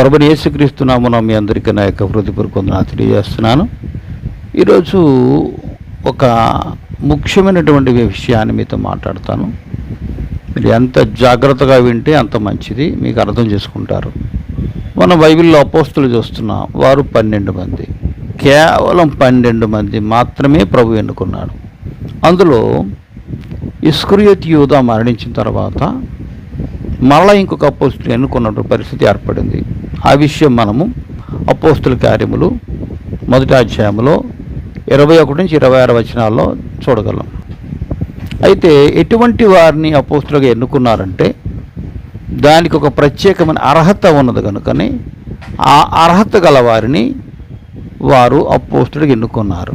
ప్రభుని యేసుక్రీస్తు నామన మీ అందరికీ నా యొక్క హృదయపూర్వక నా తెలియజేస్తున్నాను. ఈరోజు ఒక ముఖ్యమైనటువంటి విషయాన్ని మీతో మాట్లాడతాను. మీరు ఎంత జాగ్రత్తగా వింటే అంత మంచిది మీకు అర్థం చేసుకుంటారు. మన బైబిల్లో అపోస్తులు చూస్తున్నాం వారు పన్నెండు మంది. కేవలం పన్నెండు మంది మాత్రమే ప్రభు ఎన్నుకున్నాడు. అందులో ఇస్క్రియత్ యూధ మరణించిన తర్వాత మరలా ఇంకొక అపోస్తులు ఎన్నుకున్నటువంటి పరిస్థితి ఏర్పడింది. ఆ విషయం మనము అపోస్తుల కార్యములు మొదటి అధ్యాయంలో ఇరవై ఒకటి నుంచి ఇరవై ఆరు వచనాల్లో చూడగలం. అయితే ఎటువంటి వారిని అపోస్తులుగా ఎన్నుకున్నారంటే దానికి ఒక ప్రత్యేకమైన అర్హత ఉన్నది కనుకనే ఆ అర్హత గల వారిని వారు అపోస్తుడికి ఎన్నుకున్నారు.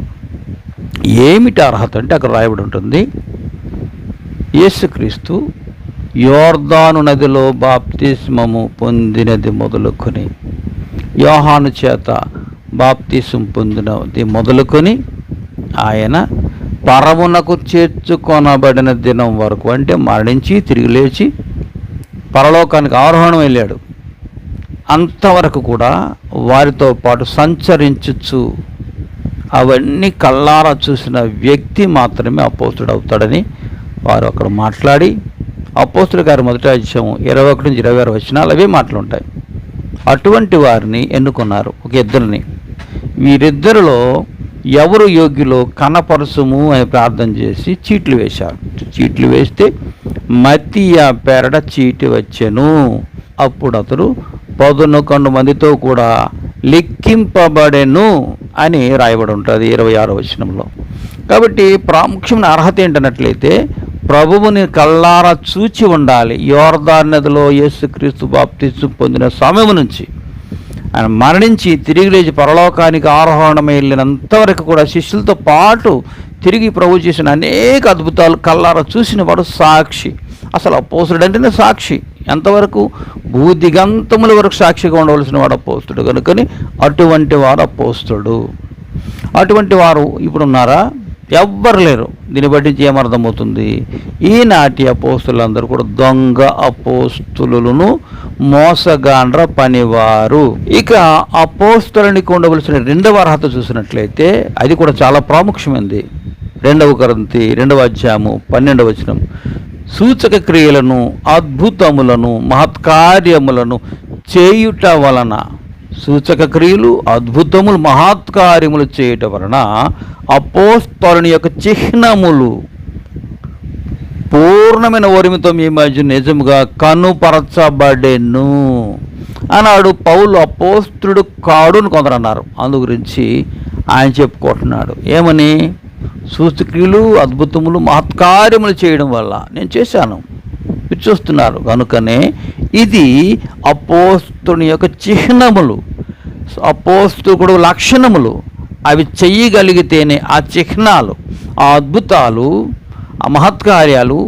ఏమిటి అర్హత అంటే అక్కడ రాయబడి ఉంటుంది యేసుక్రీస్తు యోర్దాను నదిలో బాప్తిస్మము పొందినది మొదలుకొని యోహాను చేత బాప్తిసం పొందినది మొదలుకొని ఆయన పరమునకు చేర్చుకొనబడిన దినం వరకు అంటే మరణించి తిరిగి లేచి పరలోకానికి ఆరోహణం వెళ్ళాడు. అంతవరకు కూడా వారితో పాటు సంచరించచ్చు అవన్నీ కళ్ళారా చూసిన వ్యక్తి మాత్రమే అపోతుడవుతాడని అవుతాడని వారు అక్కడ మాట్లాడి అపోస్తుల గారి మొదటి అధ్యాయం ఇరవై ఒకటి నుంచి ఇరవై ఆరు వచనాలు అవే మాటలు ఉంటాయి అటువంటి వారిని ఎన్నుకున్నారు? ఒక ఇద్దరిని వీరిద్దరిలో ఎవరు యోగ్యులో కనపరచుము అని ప్రార్థన చేసి చీట్లు వేశారు. చీట్లు వేస్తే మతియ పెరడ చీటి వచ్చెను. అప్పుడు అతడు పదకొండు మందితో కూడా లెక్కింపబడెను అని రాయబడి ఉంటుంది ఇరవై ఆరో వచనంలో. కాబట్టి ప్రాముఖ్యమైన అర్హత ఏంటన్నట్లయితే ప్రభువుని కళ్ళారా చూచి ఉండాలి. యోర్దార్ నదిలో యేసుక్రీస్తు బాప్తిస్తు పొందిన సమయం నుంచి. ఆయన మరణించి తిరిగి లేచి పరలోకానికి ఆరోహణమై వెళ్ళినంతవరకు కూడా శిష్యులతో పాటు తిరిగి ప్రభు చేసిన అనేక అద్భుతాలు కళ్ళారా చూసిన వాడు సాక్షి. అసలు అపోసుడు అంటేనే సాక్షి. ఎంతవరకు? భూదిగంతముల వరకు సాక్షిగా ఉండవలసిన వాడు అపోస్తుడు. కనుకని అటువంటి వాడు అపోస్తుడు. అటువంటి వారు ఇప్పుడున్నారా? ఎవ్వరు లేరు. దీన్ని బట్టి ఏమర్థమవుతుంది ఈనాటి అపోస్తులందరూ కూడా దొంగ అపోస్తులను మోసగాండ్ర పనివారు. ఇక అపోస్తులనికి ఉండవలసిన రెండవ అర్హత చూసినట్లయితే అది కూడా చాలా ప్రాముఖ్యమైనది రెండవ కరంతి రెండవ అధ్యాయము పన్నెండవ వచనం. సూచక క్రియలను అద్భుతములను మహత్కార్యములను చేయుట వలన సూచక క్రియలు అద్భుతములు మహత్కార్యములు చేయట వలన అపోస్తలుని యొక్క చిహ్నములు పూర్ణమైన ఓరిమితో మీ మధ్య నిజముగా కనుపరచబడెను. అన్నాడు పౌలు అపోస్తుడు కాడు అని కొందరు అన్నారు అందు గురించి ఆయన చెప్పుకుంటున్నాడు. ఏమని? సూచక్రియలు అద్భుతములు మహత్కార్యములు చేయడం వల్ల నేను చేశాను. మీరు చూస్తున్నారు. కనుకనే ఇది అపోస్తుని యొక్క చిహ్నములు అపోస్తుకుడు లక్షణములు. అవి చెయ్యగలిగితేనే ఆ చిహ్నాలు ఆ అద్భుతాలు ఆ మహత్కార్యాలు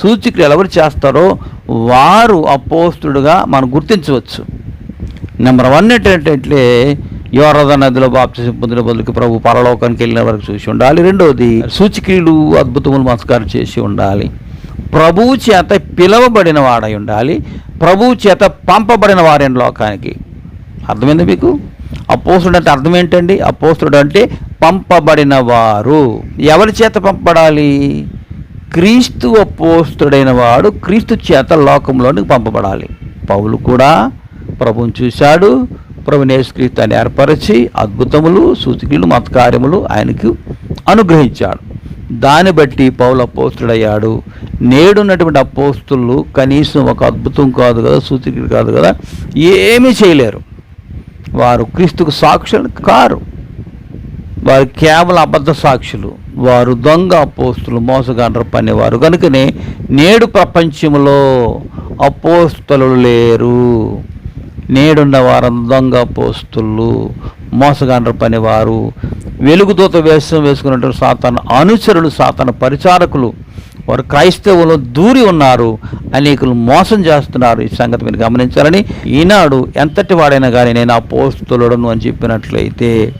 సూచిక్రియలు ఎవరు చేస్తారో వారు అపోస్తుడుగా మనం గుర్తించవచ్చు. నెంబర్ వన్ ఏంటంటే యోరద నదిలో బాప్తిసం పొందిన బదులుకి ప్రభు పరలోకానికి వెళ్ళిన వరకు చూసి ఉండాలి. రెండవది సూచిక్రియలు అద్భుతములు మస్కారం చేసి ఉండాలి. ప్రభువు చేత పిలవబడిన వాడై ఉండాలి. ప్రభువు చేత పంపబడిన వారైన లోకానికి. అర్థమైంది మీకు? అపోస్తుడు అంటే అర్థం ఏంటండి అపోస్తుడు అంటే పంపబడిన వారు. ఎవరి చేత పంపబడాలి? క్రీస్తు అపోస్తుడైన వాడు క్రీస్తు చేత లోకంలోనికి పంపబడాలి. పౌలు కూడా ప్రభుని చూశాడు. ప్రభుని ఏర్పరిచి అద్భుతములు సూచికలు మతకార్యములు ఆయనకు అనుగ్రహించాడు. దాన్ని బట్టి పౌల పోస్తుడయ్యాడు నేడున్నటువంటి అపోస్తులు కనీసం ఒక అద్భుతం కాదు కదా సూచికలు కాదు కదా ఏమీ చేయలేరు. వారు క్రీస్తుకు సాక్షులు కారు. వారు కేవలం అబద్ధ సాక్షులు. వారు దొంగ అపోస్తులు మోసగాండ్ర పనివారు. కనుకనే నేడు ప్రపంచంలో అపోస్తులు లేరు. నేడున్న వారు దొంగ అపోస్తులు మోసగాండ్ర పనివారు. వెలుగుదూత వేషం వేసుకున్నటువంటి సాతాన అనుచరులు సాతాన పరిచారకులు. వారు క్రైస్తవులు దూరి ఉన్నారు అనేకులు మోసం చేస్తున్నారు. ఈ సంగతి మీరు గమనించాలని ఈనాడు ఎంతటి వాడైనా కానీ నేను ఆ పోస్తులను అని చెప్పినట్లయితే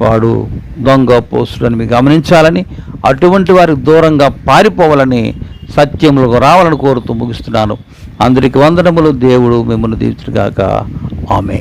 వాడు దొంగ పోస్తుడని మీరు గమనించాలని అటువంటి వారికి దూరంగా పారిపోవాలని సత్యములకు రావాలని కోరుతూ ముగిస్తున్నాను. అందరికి వందనములు. దేవుడు మిమ్మల్ని దీవించుగాక ఆమె